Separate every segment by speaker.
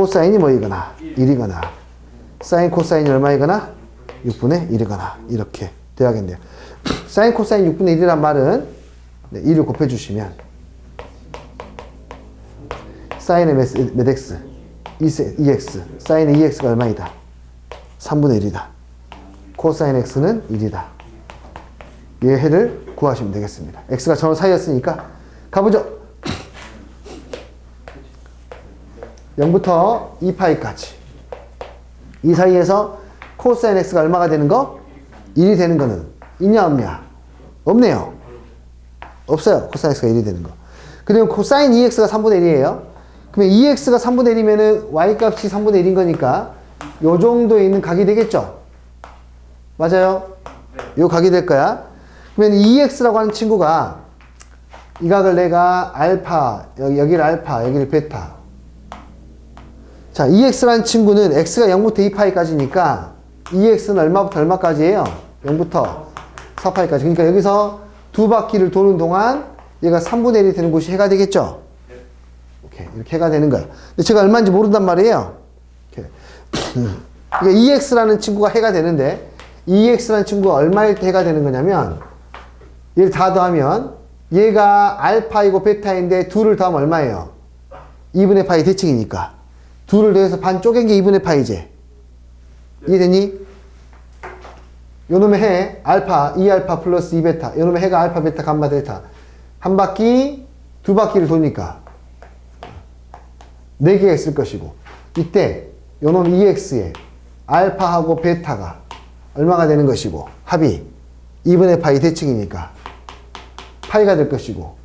Speaker 1: 코사인이 뭐이거나 1이거나 사인 코사인이 얼마이거나 6분의 1이거나 이렇게 돼야겠네요. 사인 코사인 6분의 1이란 말은 네, 1을 곱해주시면 사인의 몇, 몇 x? 2x 사인의 2x가 얼마이다? 3분의 1이다. 코사인 x는 1이다. 얘 해를 구하시면 되겠습니다. x가 전원 사이였으니까 가보죠. 0부터 2파이까지 이 사이에서 코사인 x가 얼마가 되는 거? 1이 되는 거는 있냐 없냐? 없네요. 없어요. 코사인 x가 1이 되는 거. 그리고 코사인 2x가 3분의 1이에요. 그러면 2x가 3분의 1이면은 y 값이 3분의 1인 거니까 요 정도에 있는 각이 되겠죠? 맞아요? 요 각이 될 거야. 그러면 2x라고 하는 친구가 이 각을 내가 알파, 여기, 여기를 알파, 여기를 베타. 자, 2x라는 친구는 x가 0부터 2파이까지니까 2x는 얼마부터 얼마까지예요? 0부터 4파이까지. 그러니까 여기서 두 바퀴를 도는 동안 얘가 3분의 1이 되는 곳이 해가 되겠죠? 오케이. 이렇게 해가 되는 거야. 근데 제가 얼마인지 모른단 말이에요. 이렇게. 그러니까 2x라는 친구가 해가 되는데 2x라는 친구가 얼마일 때 해가 되는 거냐면 얘를 다 더하면 얘가 알파이고 베타인데 둘을 더하면 얼마예요? 2분의 파이 대칭이니까 둘을 더해서 반 쪼갠 게 2분의 파이지 이해되니? 요놈의 해 알파 2알파 플러스 2베타. 요놈의 해가 알파 베타 감마 델타. 한 바퀴 두 바퀴를 도니까. 4개가 있을 것이고. 이때 요놈 2x에 알파하고 베타가 얼마가 되는 것이고. 합이 2분의 파이 대칭이니까 파이가 될 것이고.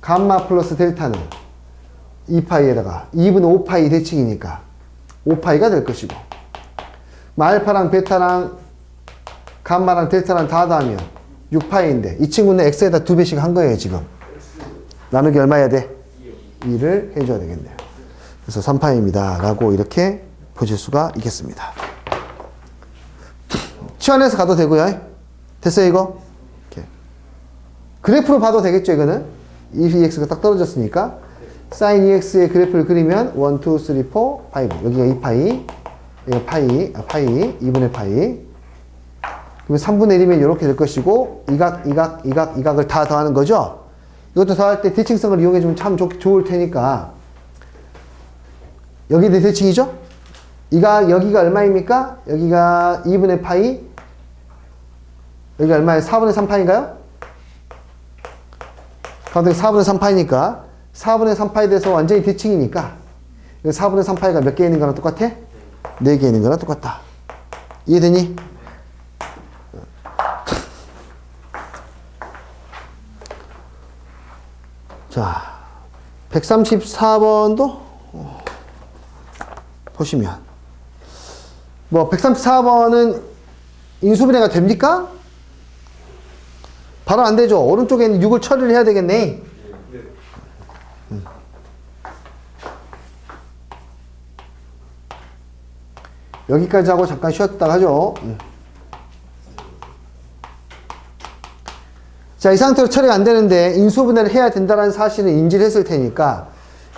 Speaker 1: 감마 플러스 델타는 2파이에다가 2분의 5파이 대칭이니까 5파이가 될 것이고 뭐 알파랑 베타랑 감마랑 델타랑 다 더하면 6파이인데 이 친구는 x에다 두 배씩 한 거예요 지금. 나누기 얼마 해야 돼? 2를 해줘야 되겠네요. 그래서 3파입니다. 라고 이렇게 보실 수가 있겠습니다. 치환해서 가도 되고요. 됐어요 이거? 이렇게. 그래프로 봐도 되겠죠 이거는? 2x가 딱 떨어졌으니까 사인 2x의 그래프를 그리면 1, 2, 3, 4, 5 여기가 2파이 여기가 파이 아, 파이 2분의 파이. 그러면 3분의 1이면 이렇게 될 것이고 이각 이각 이각 이각을 다 더하는 거죠? 이것도 더할 때 대칭성을 이용해 주면 참 좋, 좋을 테니까. 여기 내 대칭이죠? 이각 여기가 얼마입니까? 여기가 2분의 파이. 여기가 얼마예요? 4분의 3파인가요? 가운데 4분의 3파이니까 4분의 3파에 대해서 완전히 대칭이니까 4분의 3파이가 몇 개 있는 거랑 똑같아? 4개 있는 거랑 똑같다. 이해되니? 자, 134번도 보시면 뭐 134번은 인수분해가 됩니까? 바로 안 되죠. 오른쪽에 있는 6을 처리를 해야 되겠네. 여기까지 하고 잠깐 쉬었다 하죠. 음. 자, 이 상태로 처리가 안 되는데 인수분해를 해야 된다는 사실을 인지를 했을 테니까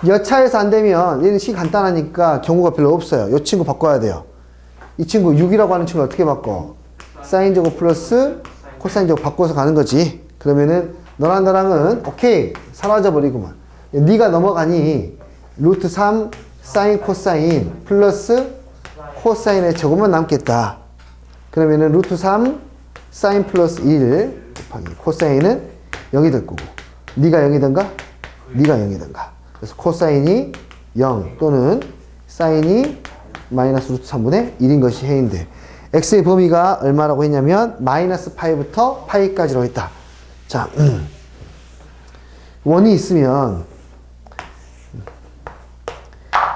Speaker 1: 여차해서 안 되면 얘는 시 간단하니까 경우가 별로 없어요. 이 친구 바꿔야 돼요. 이 친구 6이라고 하는 친구 어떻게 바꿔? 사인 제곱 플러스 코사인 제곱 바꿔서 가는 거지. 그러면은 너랑 나랑은 오케이 사라져 버리구만. 네가 넘어가니 루트 3 사인 코사인 플러스 코사인의 제곱만 남겠다. 그러면은 루트 3 사인 플러스 1 곱하기 코사인은 0이 될 거고 네가 0이든가 네가 0이든가 그래서 코사인이 0 또는 사인이 마이너스 루트 3분의 1인 것이 해인데 x의 범위가 얼마라고 했냐면 마이너스 파이부터 파이까지로 했다. 자, 음. 원이 있으면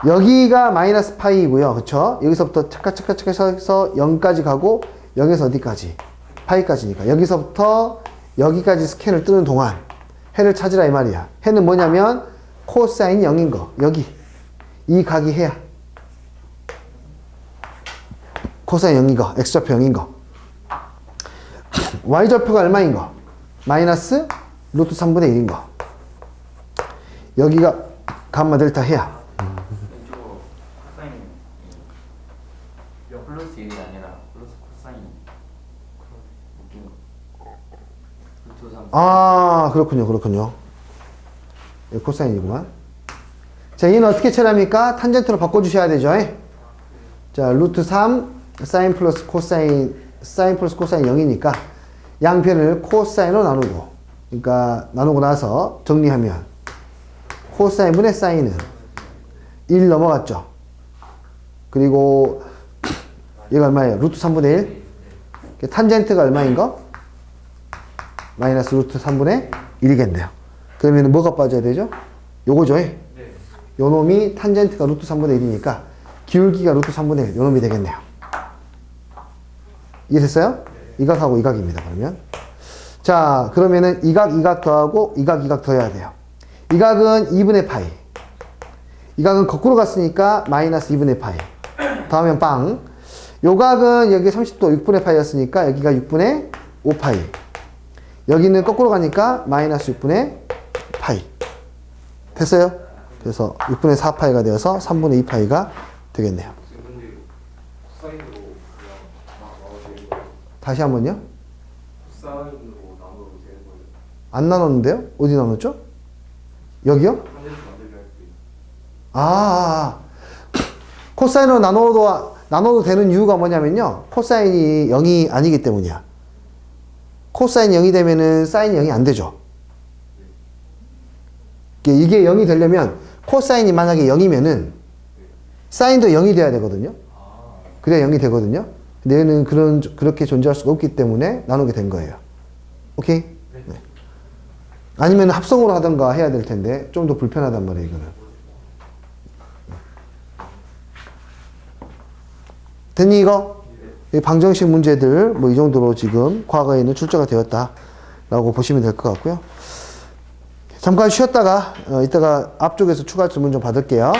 Speaker 1: 여기가 마이너스 파이고요. 그쵸? 여기서부터 차카차카차카 해서 0까지 가고 여기서 어디까지? 파이까지니까 여기서부터 여기까지 스캔을 뜨는 동안 해를 찾으라 이 말이야. 해는 뭐냐면 코사인 0인 거. 여기. 이 각이 해야. 코사인 0인 거. x좌표 0인 거. y좌표가 얼마인 거? 마이너스 루트 3분의 1인 거. 여기가 감마 델타 해야.
Speaker 2: 왼쪽으로 사인 플러스 1이 아니라 플러스 코사인 웃긴 거 루트 3
Speaker 1: 아, 그렇군요. 그렇군요. 예, 코사인이구만. 자, 얘는 어떻게 처리합니까? 탄젠트로 바꿔주셔야 되죠. 예? 자, 루트 3, 사인 플러스 코사인, 사인 플러스 코사인 0이니까 양변을 코사인으로 나누고, 그러니까 나누고 나서 정리하면 코사인분의 사인은 1 넘어갔죠. 그리고 얘가 얼마예요? 루트 3분의 1. 탄젠트가 얼마인 거? 마이너스 루트 3분의 1이겠네요. 그러면 뭐가 빠져야 되죠? 요거죠. 요 놈이 탄젠트가 루트 3분의 1이니까 기울기가 루트 3분의 1, 요 놈이 되겠네요. 이해됐어요? 이각하고 이각입니다. 그러면. 자, 그러면은 이각, 이각 더하고 이각, 이각 더해야 돼요. 이각은 2분의 파이. 이각은 거꾸로 갔으니까 마이너스 2분의 파이. 더하면 빵. 요각은 여기 30도 6분의 파이였으니까 여기가 6분의 5파이. 여기는 거꾸로 가니까 마이너스 6분의 파이. 됐어요? 그래서 6분의 4파이가 되어서 3분의 2파이가 되겠네요. 다시 한 번요. 안 나눴는데요? 어디 나눴죠? 여기요? 아, 아, 아. 코사인으로 나눠도, 나눠도 되는 이유가 뭐냐면요. 코사인이 0이 아니기 때문이야. 코사인이 0이 되면은 사인이 0이 안 되죠. 이게 0이 되려면 코사인이 만약에 0이면은 사인도 0이 돼야 되거든요. 그래야 0이 되거든요. 근데 얘는 그런, 그렇게 존재할 수가 없기 때문에 나누게 된 거예요. 오케이? 네. 아니면 합성으로 하던가 해야 될 텐데 좀 더 불편하단 말이에요, 이거는. 됐니 이거? 이 방정식 문제들 뭐 이 정도로 지금 과거에는 출제가 되었다라고 보시면 될 것 같고요. 잠깐 쉬었다가 어, 이따가 앞쪽에서 추가 질문 좀 받을게요.